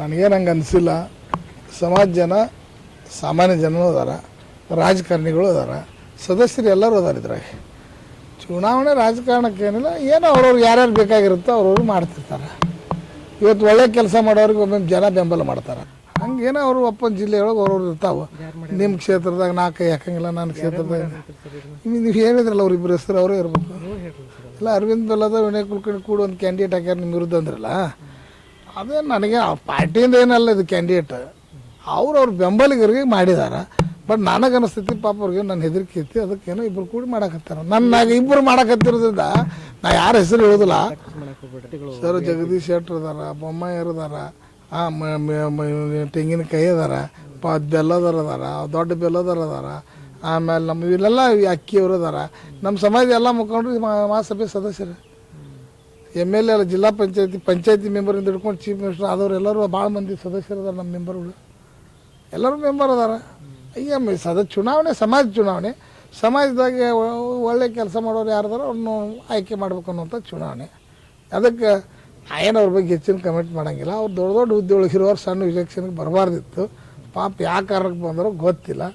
ನನಗೇನು ಹಂಗೆ ಅನಿಸಿಲ್ಲ. ಸಮಾಜ ಜನ, ಸಾಮಾನ್ಯ ಜನನೂ ಅದಾರ. ರಾಜಕಾರಣಿಗಳು ಅದಾರ. ಸದಸ್ಯರು ಎಲ್ಲರೂ ಅದಾರ ಇದ್ರಾಗ. ಚುನಾವಣೆ ರಾಜಕಾರಣಕ್ಕೇನಿಲ್ಲ, ಏನೋ ಅವ್ರವ್ರು ಯಾರ್ಯಾರು ಬೇಕಾಗಿರುತ್ತೋ ಅವ್ರವ್ರು ಮಾಡ್ತಿರ್ತಾರೆ. ಇವತ್ತು ಒಳ್ಳೆ ಕೆಲಸ ಮಾಡೋರಿಗೆ ಒಮ್ಮೊಮ್ಮೆ ಜನ ಬೆಂಬಲ ಮಾಡ್ತಾರೆ. ಹಂಗೇನೋ ಅವರು ಒಪ್ಪನ ಜಿಲ್ಲೆಯೊಳಗೆ ಅವ್ರವ್ರು ಇರ್ತಾವೆ. ನಿಮ್ಮ ಕ್ಷೇತ್ರದಾಗ ನಾ ಕೈ ಹಾಕಂಗಿಲ್ಲ ನನ್ನ ಕ್ಷೇತ್ರದಾಗ ನೀವು ನೀವು ಹೇಳಿದ್ರಲ್ಲ ಅವ್ರಿಬ್ಬರು ಹೆಸರು, ಅವರೇ ಇರ್ಬೇಕು. ಇಲ್ಲ, ಅರವಿಂದ್ ಬೆಲ್ಲದ, ವಿನಯ್ ಕುಲಕರ್ಣಿ ಕೂಡ ಒಂದು ಕ್ಯಾಂಡಿಡೇಟ್ ಹಾಕ್ಯಾರ ನಿಮ್ಮ ವಿರುದ್ಧ ಅಂದ್ರಲ್ಲ. ಅದೇ ನನಗೆ ಆ ಪಾರ್ಟಿಯಿಂದ ಏನಲ್ಲ ಇದು ಕ್ಯಾಂಡಿಡೇಟ್ ಅವ್ರು ಅವ್ರ ಬೆಂಬಲಿಗರಿಗೆ ಮಾಡಿದಾರ. ಬಟ್ ನನಗೆ ಅನಿಸ್ತೈತಿ ಪಾಪ ಅವ್ರಿಗೆ ನನ್ನ ಹೆದರಿಕೆ ಐತಿ ಏನೋ ಇಬ್ಬರು ಕೂಡಿ ಮಾಡಕತ್ತಾರ. ನನ್ನಾಗ ಇಬ್ಬರು ಮಾಡಕತ್ತಿರೋದ್ರಿಂದ ನಾ ಯಾರ ಹೆಸರು ಹೇಳೋದಿಲ್ಲ. ಸರ್ ಜಗದೀಶ್ ಶೆಟ್ರ್ ಅದಾರ ಬೊಮ್ಮಾಯರ್ ಅದಾರ ತೆಂಗಿನಕಾಯಿ ಅದಾರ, ಪ, ಬೆಲ್ಲದವ್ರು ಅದಾರ, ದೊಡ್ಡ ಬೆಲ್ಲದವ್ರು ಅದಾರ, ಆಮೇಲೆ ನಮ್ಮ ಇಲ್ಲೆಲ್ಲ ಅಕ್ಕಿಯವರು ಅದಾರ. ನಮ್ಮ ಸಮಾಜ ಎಲ್ಲ ಮುಖಂಡರು ಮಹಾಸಭೆ ಸದಸ್ಯರು. ಎಂ ಎಲ್ ಎ ಜಿಲ್ಲಾ ಪಂಚಾಯತಿ ಪಂಚಾಯತಿ ಮೆಂಬರಿಂದ ಹಿಡ್ಕೊಂಡು ಚೀಫ್ ಮಿನಿಸ್ಟರ್ ಆದವ್ರು ಎಲ್ಲರೂ ಭಾಳ ಮಂದಿ ಸದಸ್ಯರು ಅದಾರ ನಮ್ಮ ಮೆಂಬರ್ಗಳು ಎಲ್ಲರೂ ಮೆಂಬರ್ ಅದಾರ. ಈಗ ಮ- ಸದ ಚುನಾವಣೆ, ಸಮಾಜ ಚುನಾವಣೆ. ಸಮಾಜದಾಗೆ ಒಳ್ಳೆ ಕೆಲಸ ಮಾಡೋರು ಯಾರ್ದಾರ ಅವ್ರನ್ನ ಆಯ್ಕೆ ಮಾಡ್ಬೇಕು ಅನ್ನೋಂಥ ಚುನಾವಣೆ. ಅದಕ್ಕೆ ಏನು ಅವ್ರ ಬಗ್ಗೆ ಹೆಚ್ಚಿನ ಕಮೆಂಟ್ ಮಾಡೋಂಗಿಲ್ಲ. ಅವ್ರು ದೊಡ್ಡ ದೊಡ್ಡ ಹುದ್ದೆ ಇರೋರು ಸಣ್ಣ ಇಲೆಕ್ಷನ್ಗೆ ಬರಬಾರ್ದಿತ್ತು. ಪಾಪ ಯಾವ ಕಾರಣಕ್ಕೆ ಬಂದರೋ ಗೊತ್ತಿಲ್ಲ.